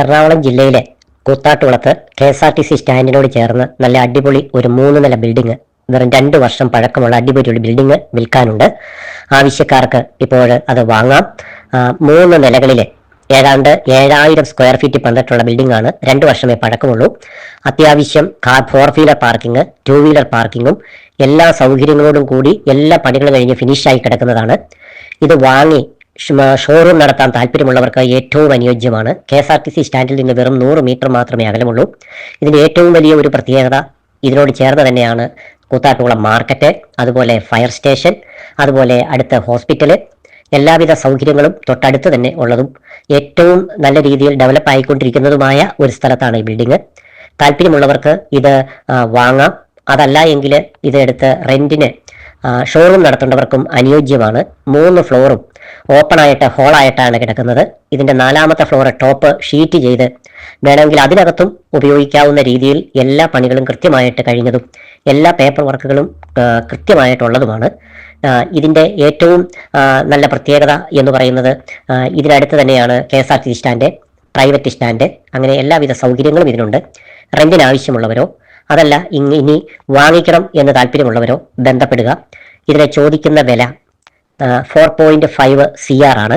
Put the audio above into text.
എറണാകുളം ജില്ലയിലെ കൂത്താട്ടുകുളത്ത് K S R T C സ്റ്റാൻഡിനോട് ചേർന്ന് നല്ല അടിപൊളി ഒരു മൂന്ന് നില ബിൽഡിംഗ് വെറും രണ്ട് വർഷം പഴക്കമുള്ള അടിപൊളി ഒരു ബിൽഡിംഗ് വിൽക്കാനുണ്ട്. ആവശ്യക്കാർക്ക് ഇപ്പോൾ അത് വാങ്ങാം. മൂന്ന് നിലകളിലെ ഏതാണ്ട് ഏഴായിരം സ്ക്വയർ ഫീറ്റ് പണിതിട്ടുള്ള ബിൽഡിംഗ് ആണ് രണ്ട് വർഷമേ പഴക്കമുള്ളൂ. അത്യാവശ്യം car four wheeler parking two wheeler പാർക്കിങ്ങും എല്ലാ സൗകര്യങ്ങളോടും കൂടി എല്ലാ പണികളും കഴിഞ്ഞ് ഫിനിഷായി കിടക്കുന്നതാണ്. ഇത് വാങ്ങി ഷോറൂം നടത്താൻ താല്പര്യമുള്ളവർക്ക് ഏറ്റവും അനുയോജ്യമാണ്. K S R T C സ്റ്റാൻഡിൽ നിന്ന് വെറും നൂറ് മീറ്റർ മാത്രമേ അകലമുള്ളൂ. ഇതിന്റെ ഏറ്റവും വലിയ ഒരു പ്രത്യേകത ഇതിനോട് ചേർന്ന് തന്നെയാണ് കൂത്താട്ടുകുളം മാർക്കറ്റ് അതുപോലെ ഫയർ സ്റ്റേഷൻ അതുപോലെ അടുത്ത ഹോസ്പിറ്റൽ എല്ലാവിധ സൗകര്യങ്ങളും തൊട്ടടുത്ത് തന്നെ ഉള്ളതും ഏറ്റവും നല്ല രീതിയിൽ ഡെവലപ്പ് ആയിക്കൊണ്ടിരിക്കുന്നതുമായ ഒരു സ്ഥലത്താണ് ഈ ബിൽഡിംഗ് താല്പര്യമുള്ളവർക്ക് ഇത് വാങ്ങാം. അതല്ല എങ്കിൽ ഇതെടുത്ത് റെന്റിന് ആ, ഷോറൂം നടത്തേണ്ടവർക്കും അനുയോജ്യമാണ്. മൂന്ന് ഫ്ലോറും ഓപ്പൺ ആയിട്ട് ഹോളായിട്ടാണ് കിടക്കുന്നത്. ഇതിന്റെ നാലാമത്തെ ഫ്ലോർ ടോപ്പ് ഷീറ്റ് ചെയ്ത് വേണമെങ്കിൽ അതിനകത്തും ഉപയോഗിക്കാവുന്ന രീതിയിൽ എല്ലാ പണികളും കൃത്യമായിട്ട് കഴിഞ്ഞതും എല്ലാ പേപ്പർ വർക്കുകളും കൃത്യമായിട്ടുള്ളതുമാണ്. ഇതിന്റെ ഏറ്റവും നല്ല പ്രത്യേകത എന്ന് പറയുന്നത് ഇതിനടുത്ത് തന്നെയാണ് K S R T stand private stand. അങ്ങനെ എല്ലാവിധ സൗകര്യങ്ങളും ഇതിനുണ്ട്. റെന്റിന് ആവശ്യമുള്ളവരോ അതല്ല ഇനി വാങ്ങിക്കണം എന്ന് താല്പര്യമുള്ളവരോ ബന്ധപ്പെടുക. ഇതിനെ ചോദിക്കുന്ന വില four point five C R ആണ്.